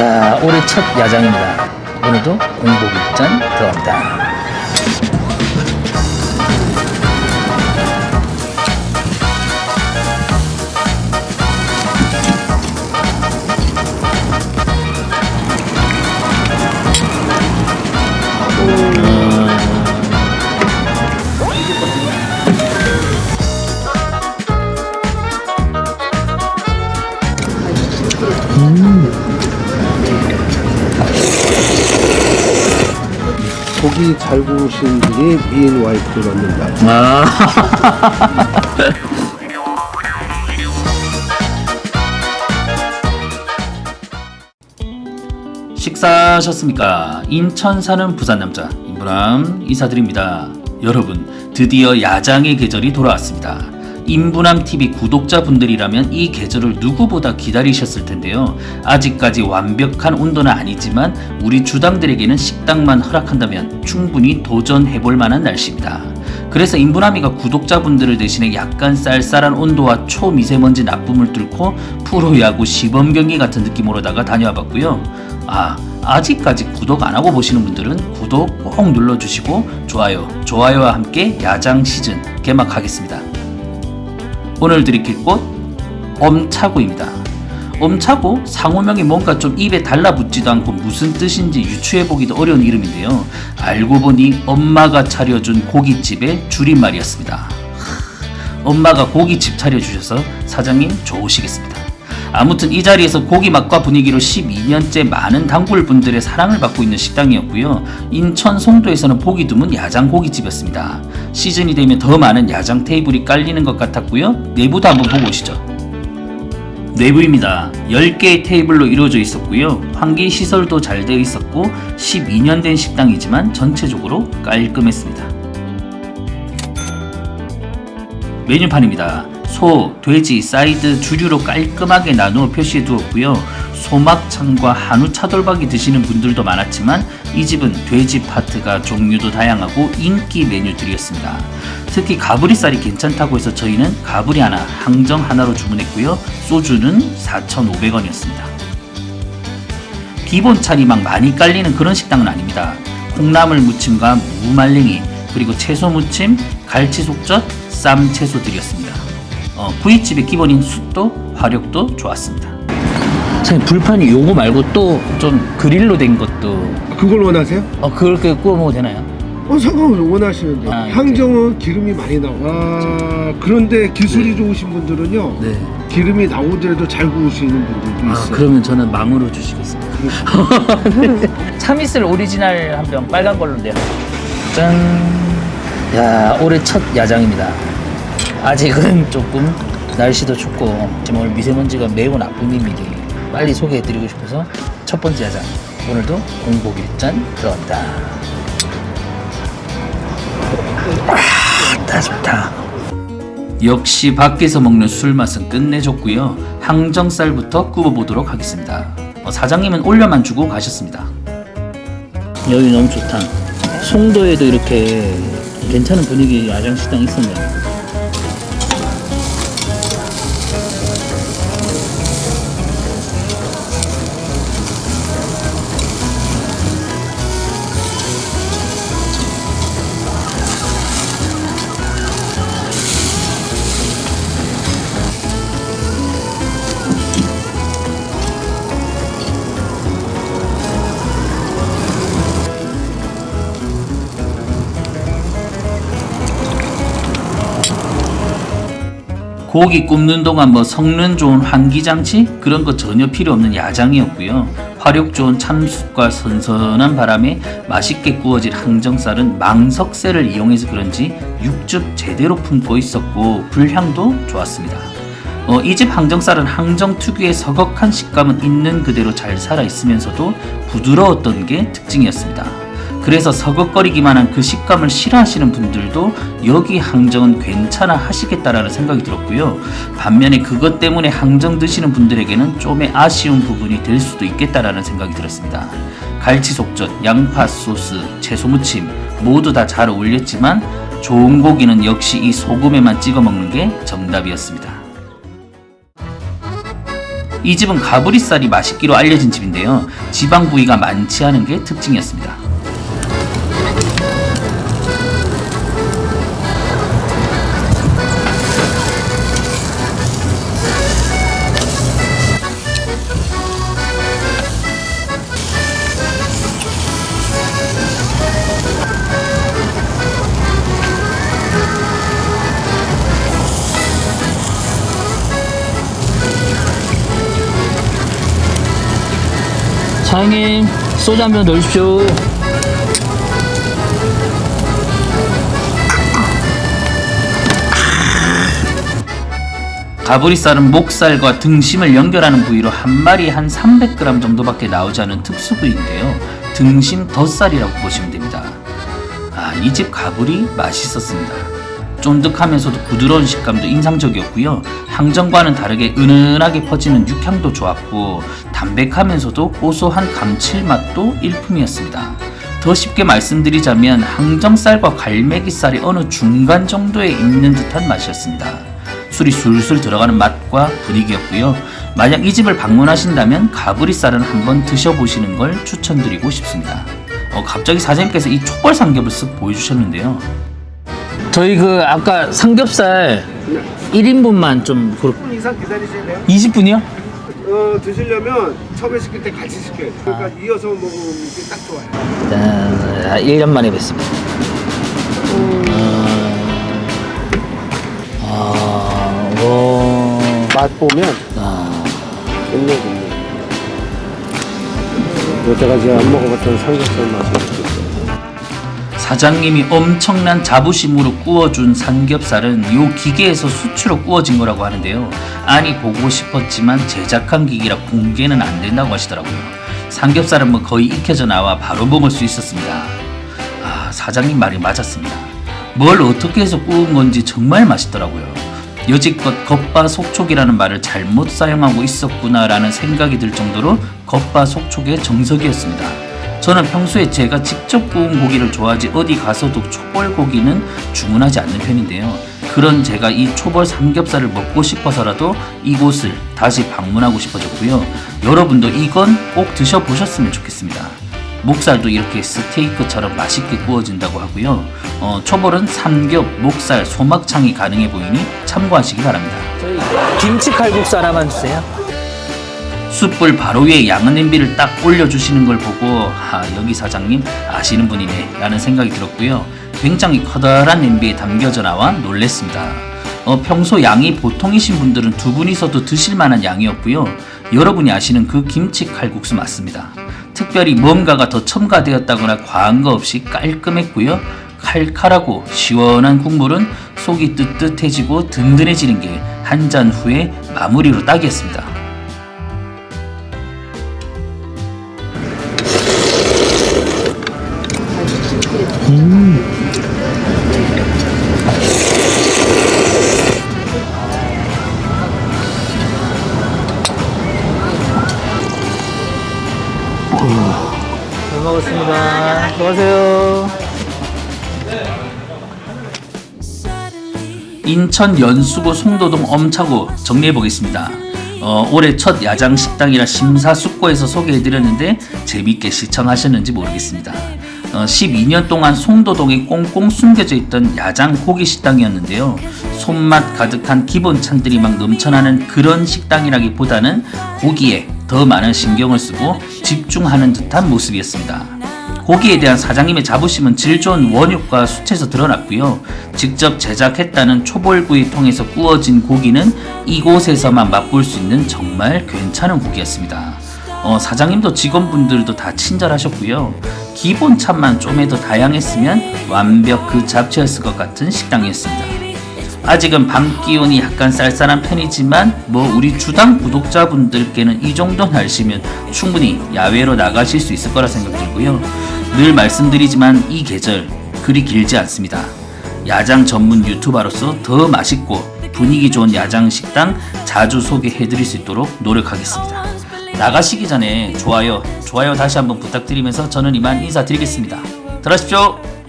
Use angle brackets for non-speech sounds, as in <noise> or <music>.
야, 올해 첫 야장입니다. 오늘도 공복 입장 들어갑니다. 잘 구우신 분이 미인 와이프를 얻는다. 아. 식사하셨습니까? 인천 사는 부산 남자 임부남 인사드립니다. 여러분, 드디어 야장의 계절이 돌아왔습니다. 임부남 TV 구독자분들이라면 이 계절을 누구보다 기다리셨을 텐데요. 아직까지 완벽한 온도는 아니지만 우리 주당들에게는 식당만 허락한다면 충분히 도전해볼 만한 날씨입니다. 그래서 인부남이가 구독자분들을 대신해 약간 쌀쌀한 온도와 초미세먼지 나쁨을 뚫고 프로야구 시범 경기 같은 느낌으로다가 다녀와 봤고요. 아, 아직까지 구독 안 하고 보시는 분들은 구독 꼭 눌러주시고 좋아요, 좋아요와 함께 야장 시즌 개막하겠습니다. 오늘 드릴 곳 엄차구입니다. 엄차고 상호명이 뭔가 좀 입에 달라붙지도 않고 무슨 뜻인지 유추해보기도 어려운 이름인데요. 알고 보니 엄마가 차려준 고깃집의 줄임말이었습니다. 하, 엄마가 고깃집 차려주셔서 사장님 좋으시겠습니다. 아무튼 이 자리에서 고기 맛과 분위기로 12년째 많은 단골 분들의 사랑을 받고 있는 식당이었고요. 인천 송도에서는 보기 드문 야장 고깃집이었습니다. 시즌이 되면 더 많은 야장 테이블이 깔리는 것 같았고요. 내부도 한번 보고 오시죠. 내부입니다. 10개의 테이블로 이루어져 있었고요. 환기 시설도 잘 되어 있었고 12년 된 식당이지만 전체적으로 깔끔했습니다. 메뉴판입니다. 소, 돼지, 사이드, 주류로 깔끔하게 나누어 표시해 두었고요. 소막창과 한우 차돌박이 드시는 분들도 많았지만 이 집은 돼지 파트가 종류도 다양하고 인기 메뉴들이었습니다. 특히 가브리살이 괜찮다고 해서 저희는 가브리 하나, 항정 하나로 주문했고요. 소주는 4,500원이었습니다. 기본 차리 막 많이 깔리는 그런 식당은 아닙니다. 콩나물 무침과 무말랭이 그리고 채소 무침, 갈치 속젓, 쌈 채소들이었습니다. 어, 구이집의 기본인 숯도 화력도 좋았습니다. 선생님 불판이 요거 말고 또 좀 그릴로 된 것도 그걸 원하세요? 어 그렇게 구워 먹어도 되나요? 어, 상관없어. 원하시는데. 아. 항정은 기름이 많이 나와. 아, 그런데 기술이 좋으신 분들은요. 네. 기름이 나오더라도 잘 구우시는 분들도 아 있어요. 그러면 저는 망으로 주시겠습니다. <laughs> 참이슬 오리지널 한 병 빨간 걸로인데요. 짠. 야 올해 첫 야장입니다. 아직은 조금 날씨도 춥고 지금 오늘 미세먼지가 매우 나쁜 입니다. 빨리 소개해드리고 싶어서 첫 번째 야장 오늘도 공복 일 잔 들어간다. 아, 다 좋다. 역시 밖에서 먹는 술 맛은 끝내줬고요. 항정살부터 구워보도록 하겠습니다. 어, 사장님은 올려만 주고 가셨습니다. 여기 너무 좋다. 송도에도 이렇게 괜찮은 분위기 야장식당 있었네요. 고기 굽는 동안 뭐 성능 좋은 환기장치 그런 거 전혀 필요 없는 야장이었고요. 화력 좋은 참숯과 선선한 바람에 맛있게 구워질 항정살은 망석쇠를 이용해서 그런지 육즙 제대로 품고 있었고 불향도 좋았습니다. 어, 이 집 항정살은 항정 특유의 서걱한 식감은 있는 그대로 잘 살아 있으면서도 부드러웠던 게 특징이었습니다. 그래서 서걱거리기만 한 그 식감을 싫어하시는 분들도 여기 항정은 괜찮아 하시겠다라는 생각이 들었고요. 반면에 그것 때문에 항정 드시는 분들에게는 좀의 아쉬운 부분이 될 수도 있겠다라는 생각이 들었습니다. 갈치 속젓, 양파 소스, 채소 무침 모두 다 잘 어울렸지만 좋은 고기는 역시 이 소금에만 찍어 먹는 게 정답이었습니다. 이 집은 가브리살이 맛있기로 알려진 집인데요. 지방 부위가 많지 않은 게 특징이었습니다. 사장님 소주 한병 넣으십시오. 가브리살은 목살과 등심을 연결하는 부위로 한 마리 한 300g 정도밖에 나오지 않은 특수 부위인데요. 등심 덧살이라고 보시면 됩니다. 아, 이 집 가브리 맛있었습니다. 쫀득하면서도 부드러운 식감도 인상적이었고요. 항정과는 다르게 은은하게 퍼지는 육향도 좋았고 담백하면서도 고소한 감칠맛도 일품이었습니다. 더 쉽게 말씀드리자면 항정살과 갈매기살이 어느 중간 정도에 있는 듯한 맛이었습니다. 술이 술술 들어가는 맛과 분위기였고요. 만약 이 집을 방문하신다면 가브리살은 한번 드셔보시는 걸 추천드리고 싶습니다. 어, 갑자기 사장님께서 이 촉발 삼겹을 쓱 보여주셨는데요. 저희 그 아까 삼겹살 1인분만 좀 10분 이상 기다리셔야 돼요. 20분이요? 어, 드시려면 처음에 시킬 때 같이 시켜야 돼요. 그러니까 이어서 먹으면 이게 딱 좋아요. 1년 만에 뵙습니다. 아, 오, 맛 보면 아, 좋네요. 여태까지 안 먹어봤던 삼겹살 맛이. 사장님이 엄청난 자부심으로 구워준 삼겹살은 요 기계에서 수치로 구워진 거라고 하는데요. 아니 보고 싶었지만 제작한 기기라 공개는 안 된다고 하시더라고요. 삼겹살은 뭐 거의 익혀져 나와 바로 먹을 수 있었습니다. 아 사장님 말이 맞았습니다. 뭘 어떻게 해서 구운 건지 정말 맛있더라고요. 여지껏 겉바속촉이라는 말을 잘못 사용하고 있었구나라는 생각이 들 정도로 겉바속촉의 정석이었습니다. 저는 평소에 제가 직접 구운 고기를 좋아하지 어디 가서도 초벌 고기는 주문하지 않는 편인데요. 그런 제가 이 초벌 삼겹살을 먹고 싶어서라도 이곳을 다시 방문하고 싶어졌고요. 여러분도 이건 꼭 드셔보셨으면 좋겠습니다. 목살도 이렇게 스테이크처럼 맛있게 구워진다고 하고요. 어, 초벌은 삼겹, 목살, 소막창이 가능해 보이니 참고하시기 바랍니다. 김치 칼국수 하나만 주세요. 숯불 바로 위에 양은 냄비를 딱 올려주시는 걸 보고 아 여기 사장님 아시는 분이네 라는 생각이 들었고요. 굉장히 커다란 냄비에 담겨져 나와 놀랬습니다. 어, 평소 양이 보통이신 분들은 두 분이서도 드실 만한 양이었고요. 여러분이 아시는 그 김치 칼국수 맞습니다. 특별히 뭔가가 더 첨가되었다거나 과한 거 없이 깔끔했고요. 칼칼하고 시원한 국물은 속이 뜨뜻해지고 든든해지는 게 한 잔 후에 마무리로 딱이었습니다 잘 먹었습니다. 수고하세요. 인천 연수구 송도동 엄차구 정리해 보겠습니다. 어, 올해 첫 야장 식당이라 심사숙고해서 소개해드렸는데 재밌게 시청하셨는지 모르겠습니다. 어, 12년 동안 송도동에 꽁꽁 숨겨져 있던 야장 고기 식당이었는데요. 손맛 가득한 기본 찬들이 막 넘쳐나는 그런 식당이라기보다는 고기에 더 많은 신경을 쓰고 집중하는 듯한 모습이었습니다. 고기에 대한 사장님의 자부심은 질 좋은 원육과 수채에서 드러났고요. 직접 제작했다는 초벌구이 통해서 구워진 고기는 이곳에서만 맛볼 수 있는 정말 괜찮은 고기였습니다. 어, 사장님도 직원분들도 다 친절하셨고요. 기본 좀에 더 다양했으면 완벽 그 잡채였을 것 같은 식당이었습니다. 아직은 밤 기온이 약간 쌀쌀한 편이지만 뭐 우리 주당 구독자분들께는 이 정도 날씨면 충분히 야외로 나가실 수 있을 거라 생각 들고요. 늘 말씀드리지만 이 계절 그리 길지 않습니다. 야장 전문 유튜버로서 더 맛있고 분위기 좋은 야장 식당 자주 소개해드릴 수 있도록 노력하겠습니다. 나가시기 전에 좋아요, 좋아요 다시 한번 부탁드리면서 저는 이만 인사드리겠습니다. 들어가십시오.